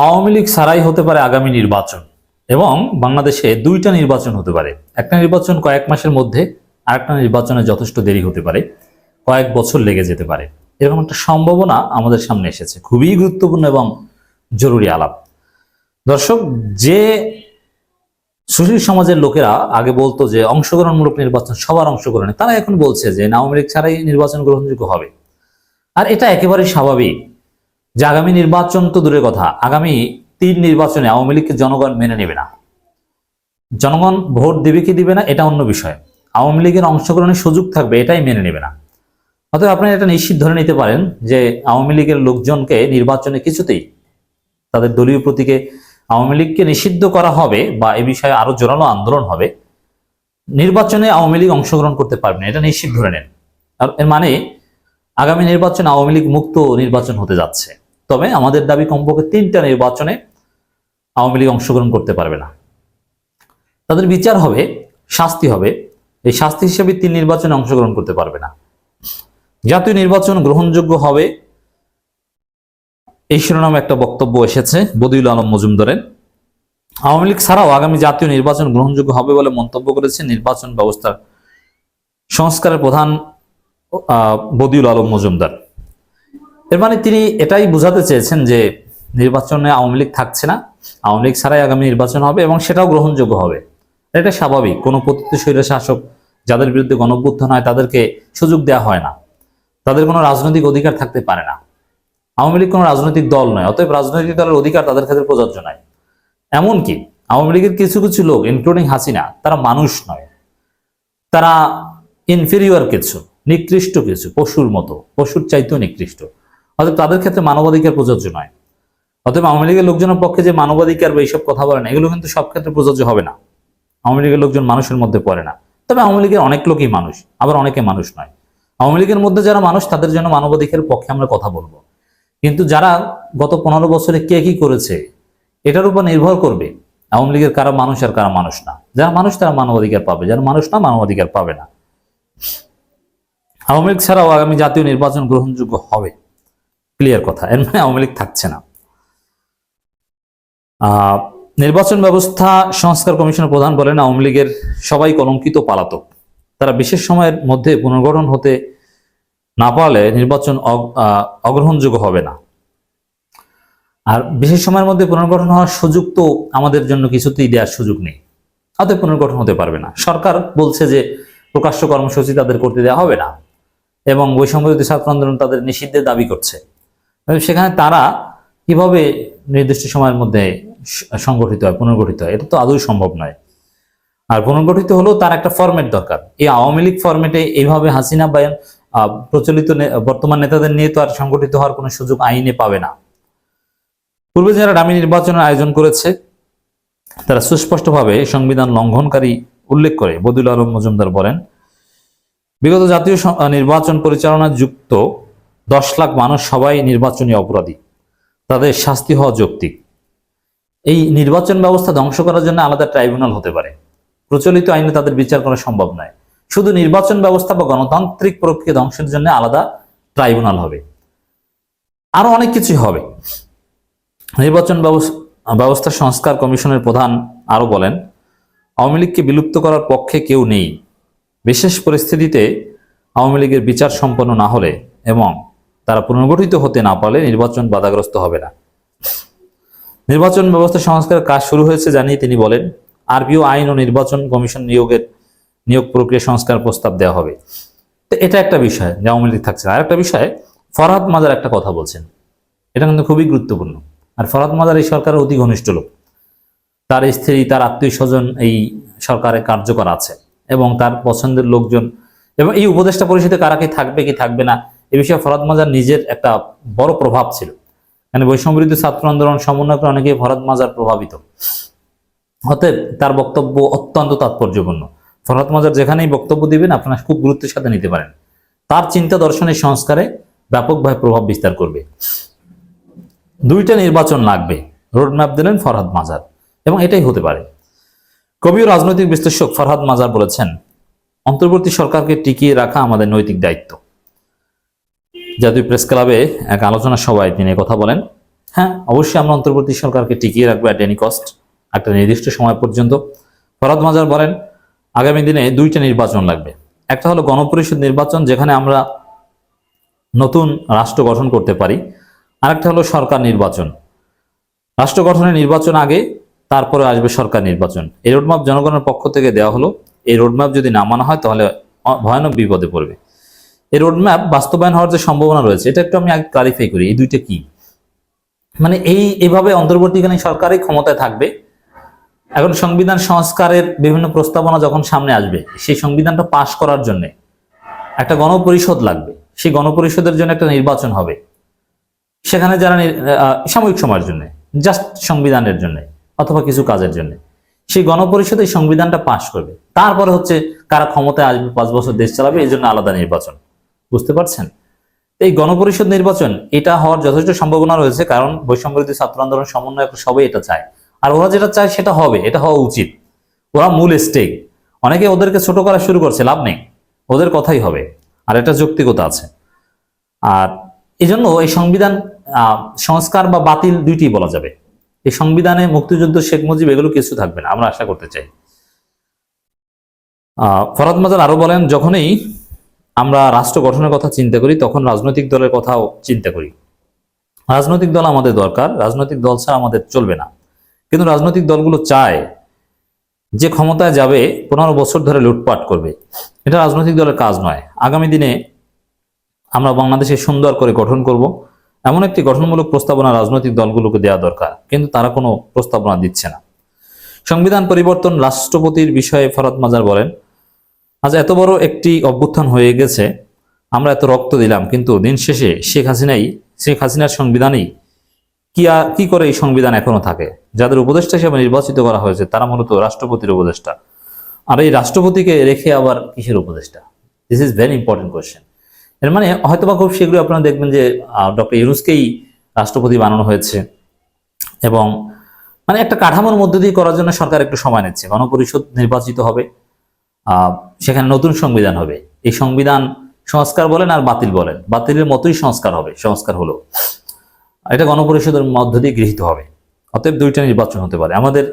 আওয়ামী লীগ ছাড়াই হতে পারে আগামী নির্বাচন। এবং বাংলাদেশে দুইটা নির্বাচন হতে পারে। একটা নির্বাচন কয়েক মাসের মধ্যে, আরেকটা নির্বাচনে যথেষ্ট দেরি হতে পারে। কয়েক বছর লেগে যেতে পারে। এরকম একটা সম্ভাবনা আমাদের সামনে এসেছে। খুবই গুরুত্বপূর্ণ এবং জরুরি আলাপ। দর্শক, যে সুশীল সমাজের লোকেরা আগে বলতো যে অংশগ্রহণমূলক নির্বাচন সবার অংশগ্রহণে, তারা এখন বলছে যে আওয়ামী লীগ ছাড়াই নির্বাচন গ্রহণযোগ্য হবে। আর এটা একেবারেই স্বাভাবিক। যে আগামী নির্বাচন তো দূরের কথা, আগামী তিন নির্বাচনে আওয়ামী লীগকে জনগণ মেনে নেবে না। জনগণ ভোট দিবে কি দিবে না, এটা অন্য বিষয়। আওয়ামী লীগের অংশগ্রহণের সুযোগ থাকবে, এটাই মেনে নেবে না। অতএব আপনারা এটা নিশ্চিত ধরে নিতে পারেন যে আওয়ামী লীগের লোকজনকে নির্বাচনে কিছুতেই তাদের দলীয় প্রতীকে আওয়ামী লীগকে নিষিদ্ধ করা হবে বা এ বিষয়ে আরও জোরালো আন্দোলন হবে, নির্বাচনে আওয়ামী লীগ অংশগ্রহণ করতে পারবে না, এটা নিশ্চিত ধরে নেন। এর মানে আগামী নির্বাচন আওয়ামী লীগ মুক্ত নির্বাচন হতে যাচ্ছে। তবে আমাদের দাবি কমপক্ষে তিনটা নির্বাচনে আওয়ামী লীগ অংশগ্রহণ করতে পারবে না। তাদের বিচার হবে, শাস্তি হবে। এই শাস্তি হিসেবে তিন নির্বাচনে অংশগ্রহণ করতে পারবে না। জাতীয় নির্বাচন গ্রহণযোগ্য হবে এই শিরোনামে একটা বক্তব্য এসেছে বদিউল আলম মজুমদারের। আওয়ামী লীগ ছাড়াও আগামী জাতীয় নির্বাচন গ্রহণযোগ্য হবে বলে মন্তব্য করেছে নির্বাচন ব্যবস্থার সংস্কারের প্রধান বদিউল আলম মজুমদার। এর মানে তিনি এটাই বোঝাতে চেয়েছেন যে নির্বাচনে আওয়ামী লীগ থাকছে না। আওয়ামী লীগ ছাড়াই আগামী নির্বাচন হবে এবং সেটাও গ্রহণযোগ্য হবে। এটা স্বাভাবিক। কোনো প্রতিশৈল শাসক যাদের বিরুদ্ধে গণভ্যুত্থান হয় তাদেরকে সুযোগ দেওয়া হয় না। তাদের কোনো রাজনৈতিক অধিকার থাকতে পারে না। আওয়ামী লীগ কোনো রাজনৈতিক দল নয়, অতএব রাজনৈতিক দলের অধিকার তাদের ক্ষেত্রে প্রযোজ্য নয় এমনকি আওয়ামী লীগের কিছু কিছু লোক ইনক্লুডিং হাসিনা, তারা মানুষ নয়। তারা ইনফেরিয়র কিছু, নিকৃষ্ট কিছু, পশুর মতো, পশুর চাইতেও নিকৃষ্ট। অতএব তাদের ক্ষেত্রে মানবাধিকার প্রযোজ্য নয়। অতএব আওয়ামী লীগের লোকজনের পক্ষে যে মানবাধিকার বা এইসব কথা বলেন এগুলো কিন্তু সব ক্ষেত্রে প্রযোজ্য হবে না। আওয়ামী লীগের লোকজন মানুষের মধ্যে পড়ে না। তবে আওয়ামী লীগের অনেক লোকই মানুষ, আবার অনেকে মানুষ নয়। আওয়ামী লীগের মধ্যে যারা মানুষ, তাদের জন্য মানবাধিকারের পক্ষে আমরা কথা বলব। কিন্তু যারা গত পনেরো বছরে কে কি করেছে, এটার উপর নির্ভর করবে আওয়ামী লীগের কারা মানুষ আর কারা মানুষ না। যারা মানুষ, তারা মানবাধিকার পাবে, যারা মানুষ না, মানবাধিকার পাবে না। আওয়ামী লীগ ছাড়াও আগামী জাতীয় নির্বাচন গ্রহণযোগ্য হবে। ক্লিয়ার কথা। এর মানে আওয়ামী লীগ থাকছে না। নির্বাচন ব্যবস্থা সংস্কার কমিশনের প্রধান বলেন, আওয়ামী লীগের সবাই কলঙ্কিত পালাতক। তারা বিশেষ সময়ের মধ্যে পুনর্গঠন হতে না পারলে নির্বাচন অগ্রহণযোগ্য হবে না। আর বিশেষ সময়ের মধ্যে পুনর্গঠন হওয়ার সুযোগ তো আমাদের জন্য কিছুতেই দেওয়ার সুযোগ নেই। অতএব পুনর্গঠন হতে পারবে না। সরকার বলছে যে প্রকাশ্য কর্মসূচি তাদের করতে দেওয়া হবে না। এবং বৈষম্যবিরোধী ছাত্র আন্দোলন তাদের নিষিদ্ধের দাবি করছে। সেখানে তারা কীভাবে নির্দিষ্ট সময়ের মধ্যে সংগঠিত হয় পুনর্গঠিত হয়? এটা তো আদৌ সম্ভব নয়। আর পুনর্গঠিত হলেও তার একটা ফরম্যাট দরকার। এই আওয়ামী লীগ ফরম্যাটে এইভাবে হাসিনা বা আহ, প্রচলিত বর্তমান নেতাদের নিয়ে তো আর সংগঠিত হওয়ার কোনো সুযোগ আইনে পাবে না। পূর্বে যারা ডামি নির্বাচনের আয়োজন করেছে তারা সুস্পষ্টভাবে সংবিধান লঙ্ঘনকারী উল্লেখ করে বদুল আলম মজুমদার বলেন বিগত জাতীয় নির্বাচন পরিচালনা যুক্ত দশ লাখ মানুষ সবাই নির্বাচনী অপরাধী। তাদের শাস্তি হওয়া যৌক্তিক। এই নির্বাচন ব্যবস্থা ধ্বংস করার জন্য আলাদা ট্রাইব্যুনাল হতে পারে। প্রচলিত আইনে তাদের বিচার করা সম্ভব নয়। শুধু নির্বাচন ব্যবস্থা বা গণতান্ত্রিক প্রক্রিয়া ধ্বংসের জন্য আলাদা ট্রাইব্যুনাল হবে। আরও অনেক কিছুই হবে। নির্বাচন ব্যবস- ব্যবস্থা সংস্কার কমিশনের প্রধান আরও বলেন, আওয়ামী লীগকে বিলুপ্ত করার পক্ষে কেউ নেই। বিশেষ পরিস্থিতিতে আওয়ামী লীগের বিচার সম্পন্ন না হলে এবং তারা পুনর্গঠিত হতে না পারলে নির্বাচন বাধাগ্রস্ত হবে না। নির্বাচন ব্যবস্থা সংস্কারের কাজ শুরু হয়েছে জানিয়ে তিনি বলেন আরপিও আইন ও নির্বাচন কমিশন নিয়োগের নিয়োগ প্রক্রিয়া সংস্কার প্রস্তাব দেওয়া হবে। এটা একটা বিষয় যে আওয়ামী লীগ থাকছে আর একটা বিষয়, ফরহাদ মাজার একটা কথা বলছেন। এটা কিন্তু খুবই গুরুত্বপূর্ণ। আর ফরহাদ মাজার এই সরকারের অতি ঘনিষ্ঠ লোক। তার স্ত্রী, তার আত্মীয় স্বজন এই সরকারে কার্যকর আছে এবং তার পছন্দের লোকজন এবং এই উপদেষ্টা পরিষদে কারা কি থাকবে কি থাকবে না এ বিষয়ে ফরাদ মাজার নিজের একটা বড় প্রভাব ছিল। মানে বৈষম্যবিরোধী ছাত্র আন্দোলন সমন্বয় করে অনেকে ফরাদ মাজার প্রভাবিত। অতএব তার বক্তব্য অত্যন্ত তাৎপর্যপূর্ণ। ফরহাদ মাজার যেখানেই বক্তব্য দিবেন, আপনারা খুব গুরুত্বের সাথে নিতে পারেন। তার চিন্তা দর্শনের সংস্কারে ব্যাপকভাবে প্রভাব বিস্তার করবে। দুইটা নির্বাচন লাগবে, রোডম্যাপ দিলেন ফরহাদ মাজার, এবং এটাই হতে পারে। কবি ও রাজনৈতিক বিশ্লেষক ফরহাদ মাজার বলেছেন, অন্তর্বর্তী সরকারকে টিকিয়ে রাখা আমাদের নৈতিক দায়িত্ব। জাতীয় প্রেস ক্লাবে এক আলোচনা সভায় তিনি কথা বলেন। হ্যাঁ অবশ্যই আমরা অন্তর্বর্তী সরকারকে টিকিয়ে রাখব অ্যাট এনি কস্ট একটা নির্দিষ্ট সময় পর্যন্ত। ফরাদ মাজার বলেন, আগামী দিনে দুইটা নির্বাচন লাগবে। একটা হলো গণপরিষদ নির্বাচন, যেখানে আমরা নতুন রাষ্ট্র গঠন করতে পারি। আরেকটা হলো সরকার নির্বাচন। রাষ্ট্র গঠনের নির্বাচন আগে, তারপরে আসবে সরকার নির্বাচন। এই রোডম্যাপ জনগণের পক্ষ থেকে দেওয়া হলো। এই রোডম্যাপ যদি না মানা হয়, তাহলে ভয়ানক বিপদে পড়বে। এই রোডম্যাপ বাস্তবায়ন হওয়ার যে সম্ভাবনা রয়েছে, এটা একটু আমি আগে ক্লারিফাই করি, এই দুইটা কি? মানে এই, এভাবে অন্তর্বর্তীকালীন সরকারই ক্ষমতায় থাকবে, এখন সংবিধান সংস্কারের বিভিন্ন প্রস্তাবনা যখন সামনে আসবে, সেই সংবিধানটা পাশ করার জন্য একটা গণপরিষদ লাগবে, সেই গণপরিষদের জন্য একটা নির্বাচন হবে, সেখানে যারা সাময়িক সময়ের জন্য জাস্ট সংবিধানের জন্য, অথবা কিছু কাজের জন্য, সেই গণপরিষদ সংবিধানটা পাশ করবে, তারপরে হচ্ছে কারা ক্ষমতায় আসবে, পাঁচ বছর দেশ চালাবে এই জন্য আলাদা নির্বাচন। বুঝতে পারছেন? এই গণপরিষদ নির্বাচন, এটা হওয়ার যথেষ্ট সম্ভাবনা রয়েছে, কারণ বৈষম্যবিরোধী ছাত্র আন্দোলন সমন্বয়ক সবাই এটা চায়। আর ওরা যেটা চায় সেটা হবে, এটা হওয়া উচিত। ওরা মূল স্টেক অনেকে ওদেরকে ছোট করা শুরু করছে, লাভ নেই। ওদের কথাই হবে, আর এটা যৌক্তিকতা আছে। আর এই জন্য এই সংবিধান সংস্কার বা বাতিল দুইটি বলা যাবে। এই সংবিধানে মুক্তিযুদ্ধ শেখ মুজিব এগুলো কিছু থাকবে না, আমরা আশা করতে চাই। ফরাদ মাজার আরও বলেন, যখনই আমরা রাষ্ট্র গঠনের কথা চিন্তা করি, তখন রাজনৈতিক দলের কথাও চিন্তা করি। রাজনৈতিক দল আমাদের দরকার, রাজনৈতিক দল ছাড়া আমাদের চলবে না। কিন্তু রাজনৈতিক দলগুলো চায় যে ক্ষমতায় যাবে, পনেরো বছর ধরে লুটপাট করবে। এটা রাজনৈতিক দলের কাজ নয়। আগামী দিনে আমরা বাংলাদেশে সুন্দর করে গঠন করব। এমন একটি গঠনমূলক প্রস্তাবনা রাজনৈতিক দলগুলোকে দেওয়া দরকার, কিন্তু তারা কোনো প্রস্তাবনা দিচ্ছে না। সংবিধান পরিবর্তন রাষ্ট্রপতির বিষয়ে ফরাদ মাজার বলেন আজ এত বড় একটি অভ্যুত্থান হয়ে গেছে, আমরা এত রক্ত দিলাম, কিন্তু দিন শেষে শেখ হাসিনাই শেখ হাসিনার সংবিধানেই কি কি করে এই সংবিধান এখনও থাকে? যাদের উপদেষ্টা হিসেবে নির্বাচিত করা হয়েছে, তারা মূলত রাষ্ট্রপতির উপদেষ্টা। আর এই রাষ্ট্রপতিকে রেখে আবার কিসের উপদেষ্টা? This is very important question এর মানে হয়তোবা খুব শীঘ্রই আপনারা দেখবেন যে ডক্টর ইউনুসকেই রাষ্ট্রপতি বানানো হয়েছে এবং মানে একটা কাঠামোর মধ্যে দিয়ে করার জন্য সরকার একটু সময় নিচ্ছে। গণপরিষদ নির্বাচিত হবে সেখানে নতুন সংবিধান হবে। এই সংবিধান সংস্কার বলেন আর বাতিল বলেন। বাতিলের মতোই সংস্কার হবে। সংস্কার হলো, এটা গণপরিষদের মধ্য দিয়ে গৃহীত হবে। অতএব দুইটা নির্বাচন হতে পারে। আমাদের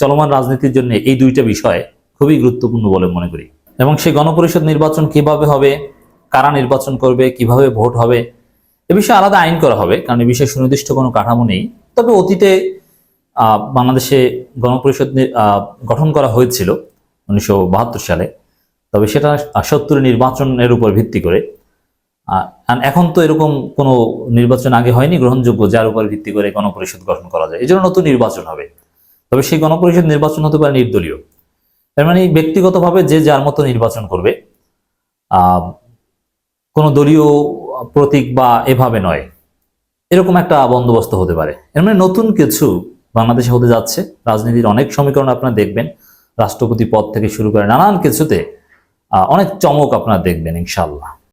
চলমান রাজনীতির জন্য এই দুইটা বিষয় খুবই গুরুত্বপূর্ণ বলে মনে করি। এবং সেই গণপরিষদ নির্বাচন কীভাবে হবে, কারা নির্বাচন করবে, কীভাবে ভোট হবে, এ বিষয়ে আলাদা আইন করা হবে, কারণ এ বিষয়ে সুনির্দিষ্ট কোনো কাঠামো নেই। তবে অতীতে বাংলাদেশে গণপরিষদ গঠন করা হয়েছিল। উনিশশো বাহাত্তর সালে। তবে সেটা সত্তর নির্বাচনের উপর ভিত্তি করে। এখন তো এরকম কোনো নির্বাচন আগে হয়নি, গ্রহণযোগ্য, যার উপর ভিত্তি করে গণপরিষদ গঠন করা যায়। এই জন্য নতুন নির্বাচন হবে। তবে সেই গণপরিষদ নির্বাচন হতে পারে নির্দলীয়। তার মানে ব্যক্তিগতভাবে যে যার মতো নির্বাচন করবে কোনো দলীয় প্রতীক বা এভাবে নয়। এরকম একটা বন্দোবস্ত হতে পারে। এর মানে নতুন কিছু বাংলাদেশে হতে যাচ্ছে। রাজনীতির অনেক সমীকরণ আপনারা দেখবেন। রাষ্ট্রপতি পদ থেকে শুরু করে নানান কিছুতে অনেক চমক আপনারা দেখবেন ইনশাল্লাহ